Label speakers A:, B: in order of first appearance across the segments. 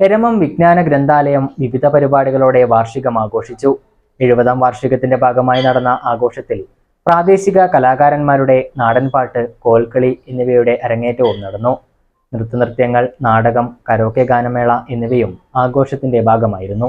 A: എരമം വിജ്ഞാന ഗ്രന്ഥാലയം വിവിധ പരിപാടികളോടെ വാർഷികം ആഘോഷിച്ചു. എഴുപതാം വാർഷികത്തിന്റെ ഭാഗമായി നടന്ന ആഘോഷത്തിൽ പ്രാദേശിക കലാകാരന്മാരുടെ നാടൻപാട്ട് കോൽക്കളി എന്നിവയുടെ അരങ്ങേറ്റവും നടന്നു. നൃത്തനൃത്യങ്ങൾ നാടകം കരോക്കെ ഗാനമേള എന്നിവയും ആഘോഷത്തിന്റെ ഭാഗമായിരുന്നു.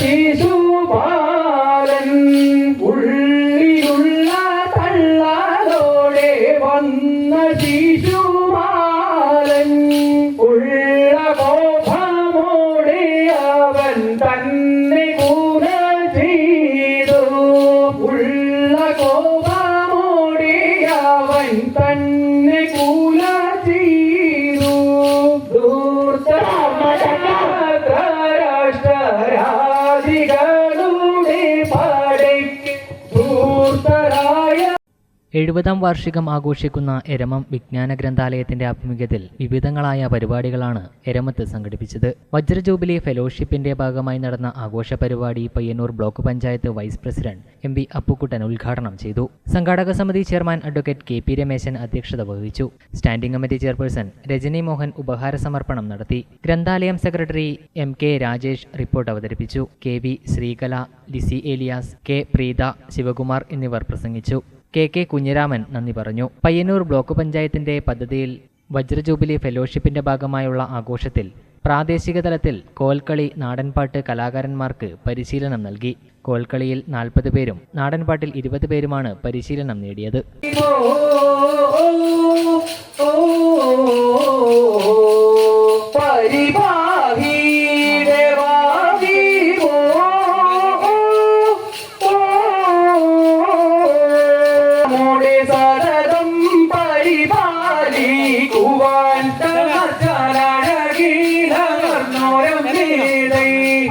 B: keep
C: എഴുപതാം വാർഷികം ആഘോഷിക്കുന്ന എരമം വിജ്ഞാന ഗ്രന്ഥാലയത്തിന്റെ ആഭിമുഖ്യത്തിൽ വിവിധങ്ങളായ പരിപാടികളാണ് എരമത്ത് സംഘടിപ്പിച്ചത്. വജ്രജൂബിലി ഫെലോഷിപ്പിന്റെ ഭാഗമായി നടന്ന ആഘോഷ പരിപാടി Payyanur block panchayat vice president M P Appukuttan ഉദ്ഘാടനം ചെയ്തു. സംഘാടക സമിതി chairman advocate K P Rameshan അധ്യക്ഷത വഹിച്ചു. Standing committee chairperson Rajani Mohan ഉപഹാര സമർപ്പണം നടത്തി. ഗ്രന്ഥാലയം secretary M K Rajesh report അവതരിപ്പിച്ചു. K V Sreekala Lissy Elias K Preetha Sivakumar എന്നിവർ പ്രസംഗിച്ചു. കെ കെ കുഞ്ഞിരാമൻ നന്ദി പറഞ്ഞു പയ്യന്നൂർ ബ്ലോക്ക് പഞ്ചായത്തിന്റെ പദ്ധതിയിൽ വജ്രജൂബിലി ഫെലോഷിപ്പിന്റെ ഭാഗമായുള്ള ആഘോഷത്തിൽ പ്രാദേശിക തലത്തിൽ കോൽക്കളി നാടൻപാട്ട് കലാകാരന്മാർക്ക് പരിശീലനം നൽകി കോൽക്കളിയിൽ നാൽപ്പത് പേരും നാടൻപാട്ടിൽ ഇരുപത് പേരുമാണ് പരിശീലനം നേടിയത്
B: പരിപാഹി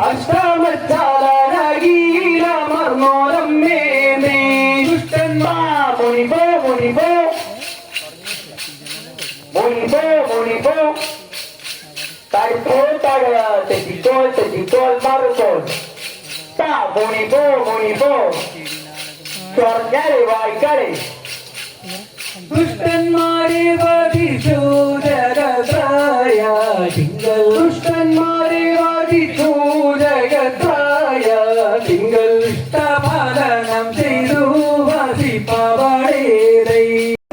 B: അഷ്ടമച്ചാലഴകീലമർന്നോരം മേതേ ദുഷ്ടന്മാർ മുനിപോ മുനിപോ മുനിപോ മുനിപോ Taipol, taga, tejikol, tejikol, marukol. Ta, bonibo, bonibo. സ്വർഗരെ വായിക്കാരെ ദുഷ്ടന്മാരെ